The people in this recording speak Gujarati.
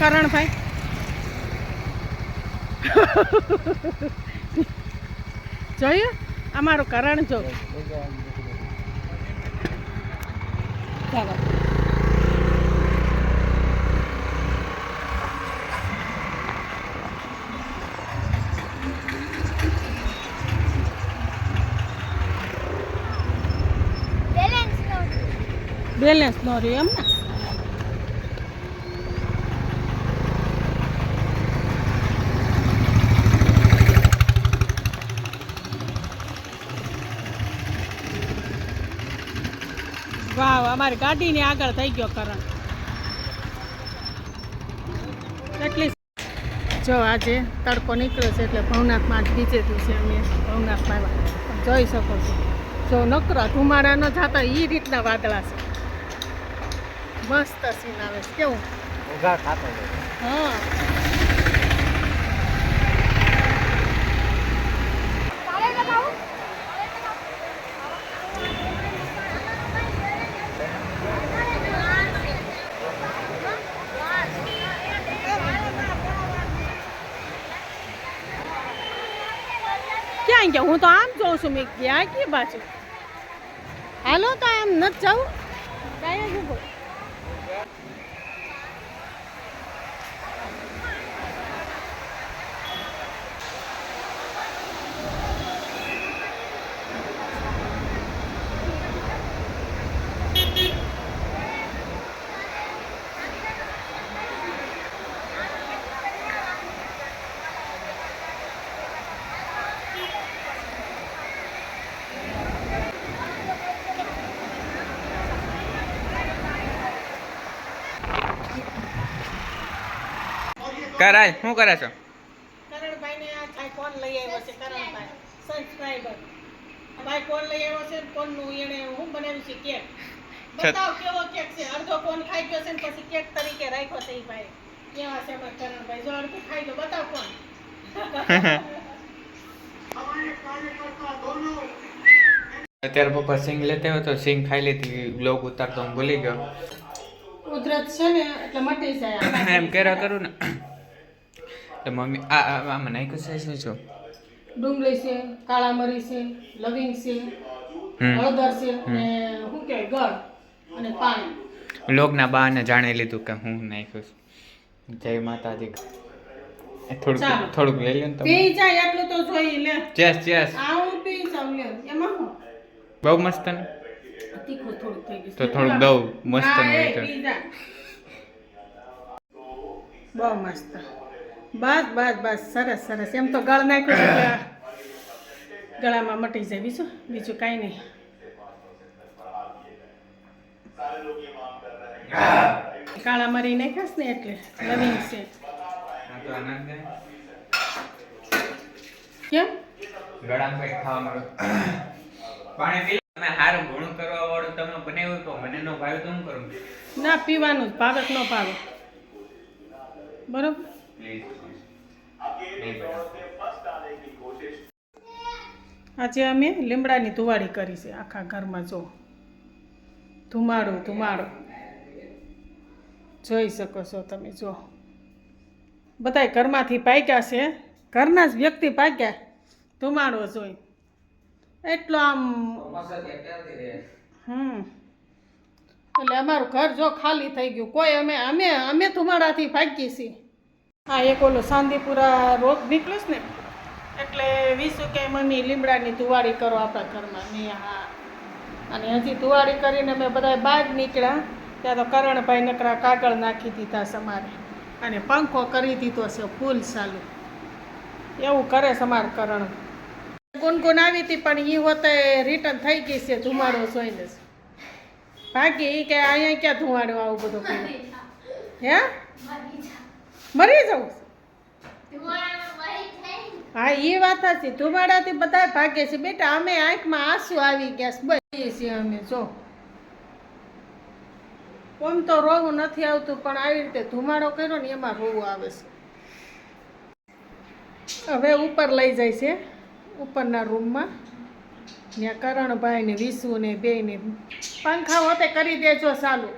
કરણભાઈ જોયું અમારું કરણ જો. ચાલો. બેલેન્સ નો. બેલેન્સ નો રહ્યું એમ ને? વાવ અમારી ગાડીની આગળ થઈ ગયો કરણ એટલી જો. આજે તડકો નીકળ્યો છે એટલે ભવનાથમાં આજ બીજે દિવસે અમે ભવનાથમાં આવ્યા જોઈ શકો છો. જો નકરા ધુમાડા ન થતા એ રીતના વાદળા છે. મસ્ત સીન આવે છે. કેવું? હા. ક્યાં ગયા હું તો આમ જોઉં છું, મેં ક્યાં કી બાજુ? હાલો તો આમ નથી જવું. કાંઈ કરાય. શું કરે છો? કરણભાઈને આ થાય કોણ લઈ આવ્યો છે કરણભાઈ. સબસ્ક્રાઈબર ભાઈ કોણ લઈ આવ્યો છે કોણનું એણે હું બનાવ્યું છે કેક? બતાવ કેવો કેક છે? અડધો કોણ ખાઈ ગયો છે ને પછી કેક તરીકે રાખ્યો છે ભાઈ કેવા છે અમારા કરણભાઈ? જો અડધું ખાઈ ગયો બતાવ કોણ અત્યારે પપ્પા સિંગ લેતા હોય તો સિંગ ખાઈ લીધી બ્લોગ ઉતારતો હું ભૂલી ગયો. કુદરત છે ને એટલે મટી જાય એમ કર્યા કરું ને. તો મમ્મી આ આ- આમાં નાખ્યું છે શું છો? ડુંગળી છે કાળા મરી છે લવિંગ છે હળદર છે અને શું કહેવાય ગળ અને પાણી. લોકના બાને જાણી લીધું કે હું નાખ્યું છું. જય માતાજી. થોડુંક થોડુંક લઈ ને તમે. પી જાય એટલું તો જોઈ લે. Chess chess. આ હું પી જાઉં લે. એમાં હું બહુ મસ્ત ને? તીખું થોડુંક થઈ ગયું તો થોડુંક દઉં મસ્ત ને નું. બહુ મસ્ત. બસ બસ બસ સરસ સરસ. એમ તો ગળ નાખ્યું એટલે ગળામાં મટી જાય. બીજું? બીજું કાંઈ નહીં. કાળા મરી નાખ્યાસ ને એટલે લવિંગ છે. કેમ? ગળામાં ખાવા પાણી પી તમે સારું ઘણું કરવા વાળું તમે બનાવ્યું તો મને નો ભાવ્યું તો હું કરું? ના પીવાનું ભાવે નો ન ભાવે? બરોબર? પ્લીઝ નહીં બનાવ. આજે અમે લીમડાની ધુવાડી કરી છે આખા ઘરમાં જો. ધુમાડો ધુમાડો. જોઈ શકો છો તમે જો. બધાય ઘરમાંથી પાક્યા છે. ઘરના જ વ્યક્તિ પાક્યા ધુમાડો જોઈ. એટલો આમ હમ. એટલે અમારું ઘર જો ખાલી થઈ ગયું. કોઈ અમે અમે અમે ધુમાડાથી ભાગીએ છીએ. હા એક ઓલો સાંદીપુરા રોગ નીકળ્યો ને? એટલે વિશુ કે મમ્મી લીમડાની ધુવાડી કરો આપણા ઘરમાં. મેં હા અને હજી ધુવાડી કરીને મેં બધા બહાર નીકળ્યા. ત્યાં તો કરણભાઈ નકરા કાગળ નાખી દીધા સમારે અને પંખો કરી દીધો છે ફૂલ ચાલુ. એવું કરે સમાર કરણ. ગુનગુન આવી હતી પણ એ હોતે રિટર્ન થઈ ગઈ છે ધુમાડો જોઈને. ભાગી ઈ કે અહીંયા ક્યાં ધુમાડો આવું બધું હે? મરી જવું હા એ વાત હતી ધુમાડાથી બધા ભાગે છે. બેટા, અમે આંખમાં આંસુ આવી ગયા છે. બસ છીએ અમે, જો. ઓમ તો રોવું નથી આવતું, પણ આવી રીતે ધુમાડો કર્યો ને એમાં રોવું આવે છે. હવે ઉપર લઈ જાય છે, ઉપરના રૂમમાં. ત્યાં કરણભાઈ ને વિશુ ને બે ને. પંખા હોતે કરી દેજો ચાલુ.